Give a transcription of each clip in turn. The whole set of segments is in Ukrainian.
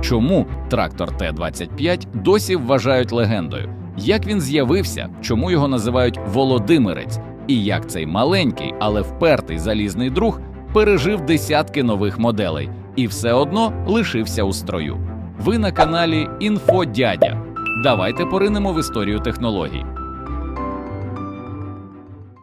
Чому трактор Т-25 досі вважають легендою? Як він з'явився, чому його називають Володимирець, і як цей маленький, але впертий залізний друг пережив десятки нових моделей і все одно лишився у строю. Ви на каналі Інфодядя. Давайте поринемо в історію технологій.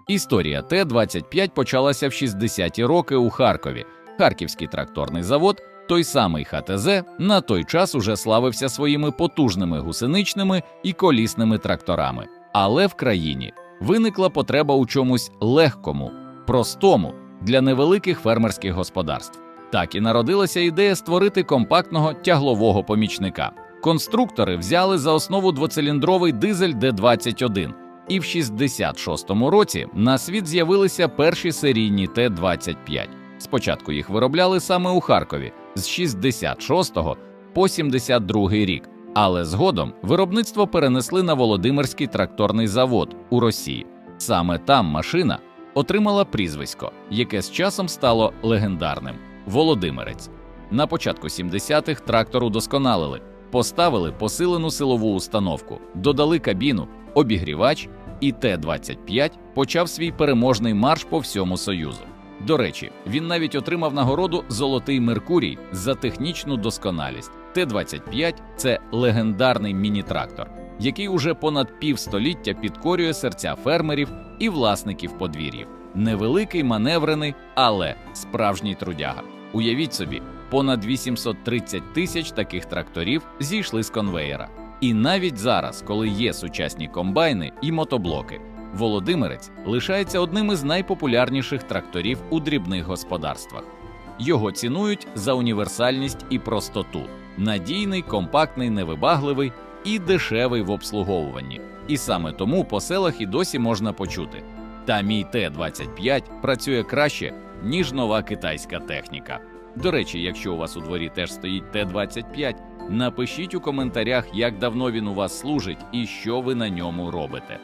Історія Т-25 почалася в 60-ті роки у Харкові. Харківський тракторний завод, той самий ХТЗ, на той час уже славився своїми потужними гусеничними і колісними тракторами. Але в країні виникла потреба у чомусь легкому, простому для невеликих фермерських господарств. Так і народилася ідея створити компактного тяглового помічника. Конструктори взяли за основу двоциліндровий дизель Д-21, і в 66-му році на світ з'явилися перші серійні Т-25. Спочатку їх виробляли саме у Харкові з 66 по 72 рік, але згодом виробництво перенесли на Володимирський тракторний завод у Росії. Саме там машина отримала прізвисько, яке з часом стало легендарним Володимирець. На початку 70-х трактор удосконалили, поставили посилену силову установку, додали кабіну, обігрівач, і Т-25 почав свій переможний марш по всьому Союзу. До речі, він навіть отримав нагороду Золотий Меркурій за технічну досконалість. Т-25 це легендарний міні-трактор, який уже понад півстоліття підкорює серця фермерів і власників подвір'їв. Невеликий маневрений, але справжній трудяга. Уявіть собі, понад 830 тисяч таких тракторів зійшли з конвеєра. І навіть зараз, коли є сучасні комбайни і мотоблоки, Володимирець лишається одним із найпопулярніших тракторів у дрібних господарствах. Його цінують за універсальність і простоту, надійний, компактний, невибагливий і дешевий в обслуговуванні. І саме тому по селах і досі можна почути: та мій Т-25 працює краще, ніж нова китайська техніка. До речі, якщо у вас у дворі теж стоїть Т-25, напишіть у коментарях, як давно він у вас служить і що ви на ньому робите.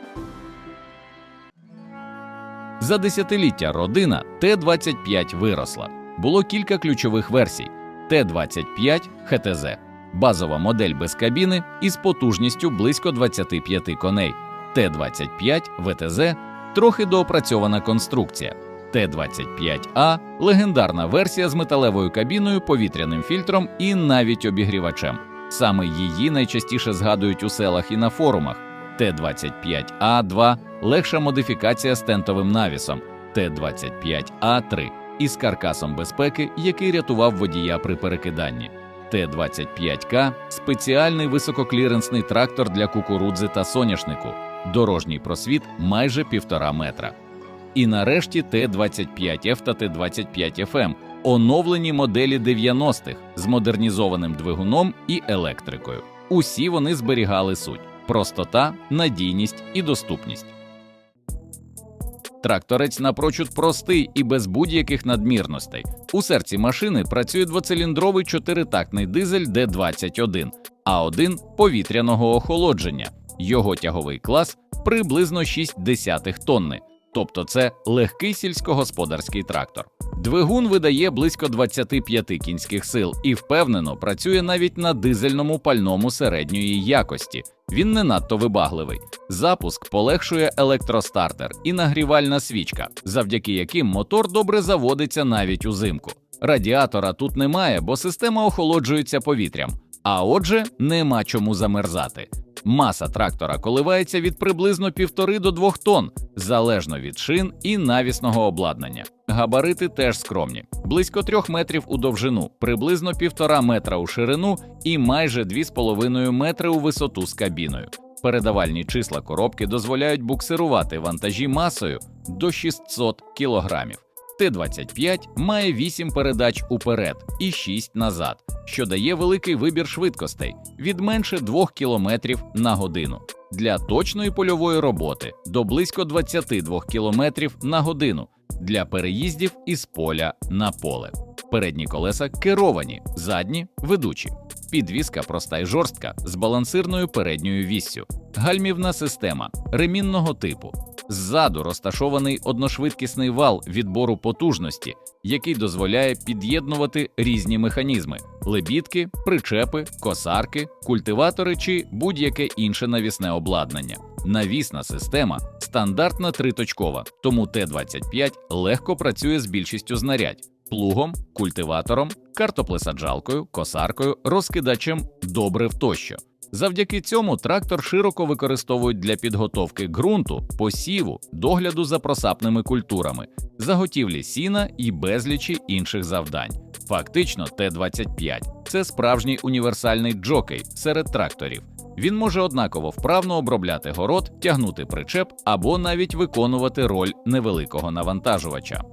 За десятиліття родина Т-25 виросла. Було кілька ключових версій: Т-25 ХТЗ, базова модель без кабіни із потужністю близько 25 коней, Т-25 ВТЗ, трохи доопрацьована конструкція, Т-25А, легендарна версія з металевою кабіною, повітряним фільтром і навіть обігрівачем. Саме її найчастіше згадують у селах і на форумах. Т-25А2 легша модифікація з тентовим навісом, Т-25А3 із каркасом безпеки, який рятував водія при перекиданні. Т-25К спеціальний висококліренсний трактор для кукурудзи та соняшнику, дорожній просвіт майже півтора метра. І нарешті Т-25Ф та Т-25ФМ оновлені моделі 90-х з модернізованим двигуном і електрикою. Усі вони зберігали суть простота, надійність і доступність. Тракторець напрочуд простий і без будь-яких надмірностей. У серці машини працює двоциліндровий чотиритактний дизель Д-21, А1 повітряного охолодження. Його тяговий клас приблизно 6 тонни, тобто це легкий сільськогосподарський трактор. Двигун видає близько 25 кінських сил і впевнено працює навіть на дизельному пальному середньої якості. Він не надто вибагливий. Запуск полегшує електростартер і нагрівальна свічка, завдяки яким мотор добре заводиться навіть узимку. Радіатора тут немає, бо система охолоджується повітрям, а отже, нема чому замерзати. Маса трактора коливається від приблизно півтори до двох тонн, залежно від шин і навісного обладнання. Габарити теж скромні: близько трьох метрів у довжину, приблизно півтора метра у ширину і майже 2,5 метри у висоту з кабіною. Передавальні числа коробки дозволяють буксирувати вантажі масою до 600 кілограмів. Т-25 має 8 передач уперед і 6 назад, що дає великий вибір швидкостей від менше 2 км на годину. Для точної польової роботи до близько 22 км на годину для переїздів із поля на поле. Передні колеса керовані, задні ведучі. Підвізка проста й жорстка з балансирною передньою віссю, гальмівна система ремінного типу, Ззаду розташований одношвидкісний вал відбору потужності, який дозволяє під'єднувати різні механізми: лебідки, причепи, косарки, культиватори чи будь-яке інше навісне обладнання. Навісна система стандартна триточкова, тому Т-25 легко працює з більшістю знарядь плугом, культиватором, картоплесаджалкою, косаркою, розкидачем добрив тощо. Завдяки цьому трактор широко використовують для підготовки ґрунту, посіву, догляду за просапними культурами, заготівлі сіна і безлічі інших завдань. Фактично, Т-25 – це справжній універсальний джокей серед тракторів. Він може однаково вправно обробляти город, тягнути причеп або навіть виконувати роль невеликого навантажувача.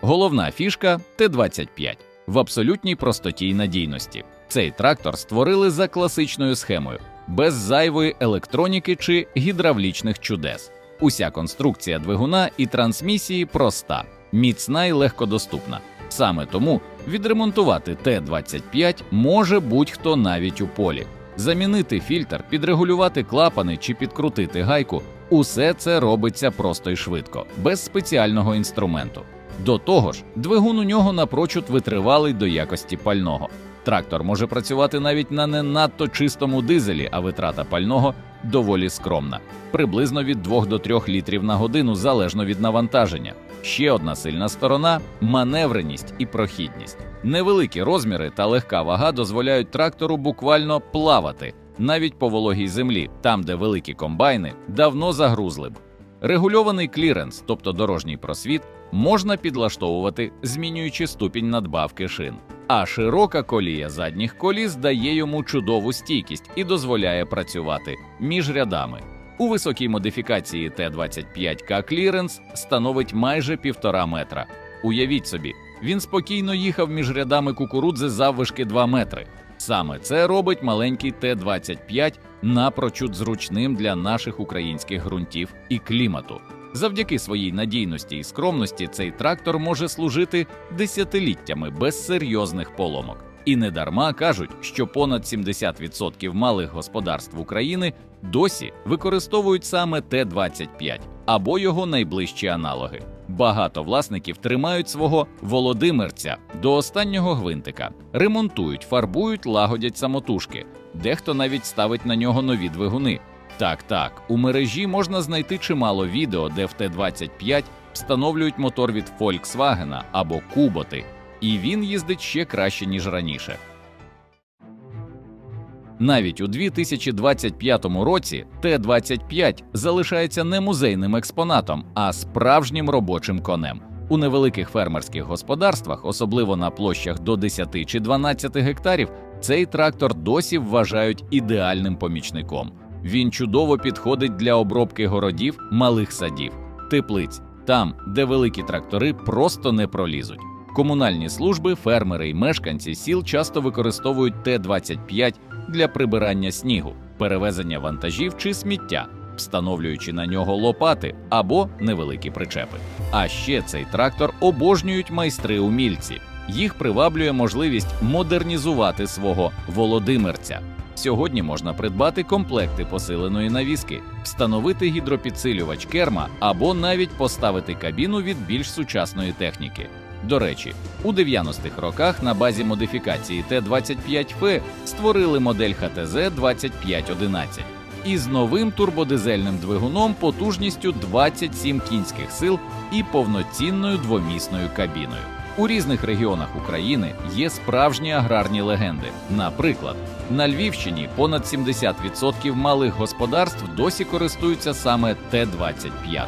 Головна фішка Т-25 в абсолютній простоті й надійності. Цей трактор створили за класичною схемою, без зайвої електроніки чи гідравлічних чудес. Уся конструкція двигуна і трансмісії проста, міцна і легкодоступна. Саме тому відремонтувати Т-25 може будь-хто навіть у полі. Замінити фільтр, підрегулювати клапани чи підкрутити гайку усе це робиться просто і швидко, без спеціального інструменту. До того ж, двигун у нього напрочуд витривалий до якості пального. Трактор може працювати навіть на не надто чистому дизелі, а витрата пального доволі скромна, приблизно від 2 до 3 літрів на годину залежно від навантаження. Ще одна сильна сторона маневреність і прохідність. Невеликі розміри та легка вага дозволяють трактору буквально плавати навіть по вологій землі, там, де великі комбайни давно загрузли б. Регульований кліренс, тобто дорожній просвіт, можна підлаштовувати, змінюючи ступінь надбавки шин. А широка колія задніх коліс дає йому чудову стійкість і дозволяє працювати між рядами. У високій модифікації Т-25К Clearance становить майже півтора метра. Уявіть собі, він спокійно їхав між рядами кукурудзи заввишки 2 метри. Саме це робить маленький Т-25 напрочуд зручним для наших українських ґрунтів і клімату. Завдяки своїй надійності і скромності цей трактор може служити десятиліттями без серйозних поломок. І недарма кажуть, що понад 70% малих господарств України досі використовують саме Т-25 або його найближчі аналоги. Багато власників тримають свого володимирця до останнього гвинтика, ремонтують, фарбують, лагодять самотужки. Дехто навіть ставить на нього нові двигуни. Так, так, у мережі можна знайти чимало відео, де в Т-25 встановлюють мотор від Volkswagen або Куботи, і він їздить ще краще, ніж раніше. Навіть у 2025 році Т-25 залишається не музейним експонатом, а справжнім робочим конем. У невеликих фермерських господарствах, особливо на площах до 10 чи 12 гектарів, цей трактор досі вважають ідеальним помічником. Він чудово підходить для обробки городів, малих садів, теплиць, там, де великі трактори просто не пролізуть. Комунальні служби, фермери і мешканці сіл часто використовують Т-25 для прибирання снігу, перевезення вантажів чи сміття, встановлюючи на нього лопати або невеликі причепи. А ще цей трактор обожнюють майстри умільці. Їх приваблює можливість модернізувати свого володимирця. Сьогодні можна придбати комплекти посиленої навіски, встановити гідропідсилювач керма або навіть поставити кабіну від більш сучасної техніки. До речі, у 90-х роках на базі модифікації Т-25Ф створили модель ХТЗ 2511 із новим турбодизельним двигуном потужністю 27 кінських сил і повноцінною двомісною кабіною. У різних регіонах України є справжні аграрні легенди. Наприклад, на Львівщині понад 70% малих господарств досі користуються саме Т-25.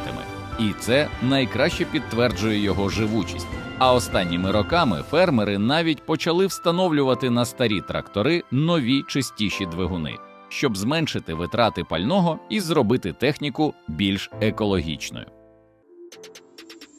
І це найкраще підтверджує його живучість. А останніми роками фермери навіть почали встановлювати на старі трактори нові чистіші двигуни, щоб зменшити витрати пального і зробити техніку більш екологічною.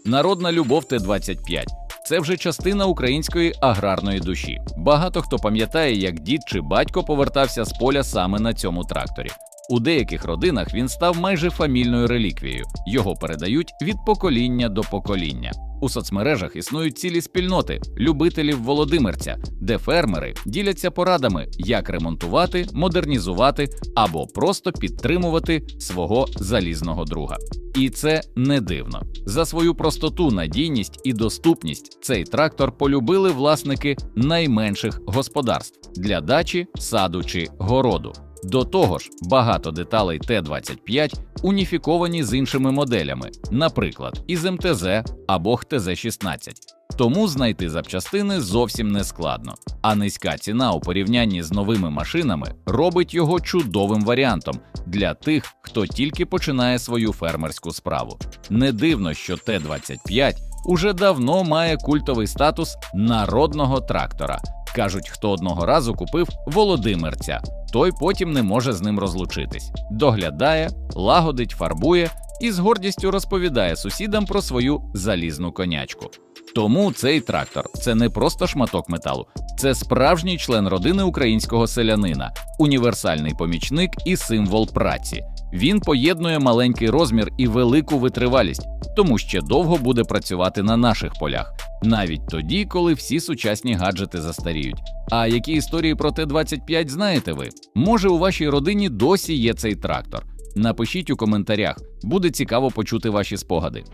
Народна любов Т-25 це вже частина української аграрної душі. Багато хто пам'ятає, як дід чи батько повертався з поля саме на цьому тракторі. У деяких родинах він став майже фамільною реліквією. Його передають від покоління до покоління. У соцмережах існують цілі спільноти любителів Володимирця, де фермери діляться порадами, як ремонтувати, модернізувати або просто підтримувати свого залізного друга. І це не дивно. За свою простоту, надійність і доступність цей трактор полюбили власники найменших господарств для дачі, саду чи городу. До того ж, багато деталей Т-25 уніфіковані з іншими моделями, наприклад, із МТЗ або ХТЗ-16. Тому знайти запчастини зовсім не складно. А низька ціна у порівнянні з новими машинами робить його чудовим варіантом для тих, хто тільки починає свою фермерську справу. Не дивно, що Т-25 уже давно має культовий статус народного трактора. Кажуть, хто одного разу купив Володимирця, той потім не може з ним розлучитись. Доглядає, лагодить, фарбує і з гордістю розповідає сусідам про свою залізну конячку. Тому цей трактор це не просто шматок металу, це справжній член родини українського селянина, універсальний помічник і символ праці. Він поєднує маленький розмір і велику витривалість, тому ще довго буде працювати на наших полях, навіть тоді, коли всі сучасні гаджети застаріють. А які історії про Т-25 знаєте ви? Може, у вашій родині досі є цей трактор? Напишіть у коментарях, буде цікаво почути ваші спогади.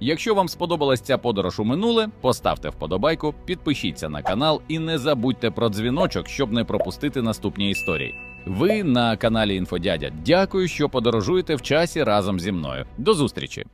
Якщо вам сподобалась ця подорож у минуле, поставте вподобайку, підпишіться на канал і не забудьте про дзвіночок, щоб не пропустити наступні історії. Ви на каналі Інфодядя. Дякую, що подорожуєте в часі разом зі мною. До зустрічі!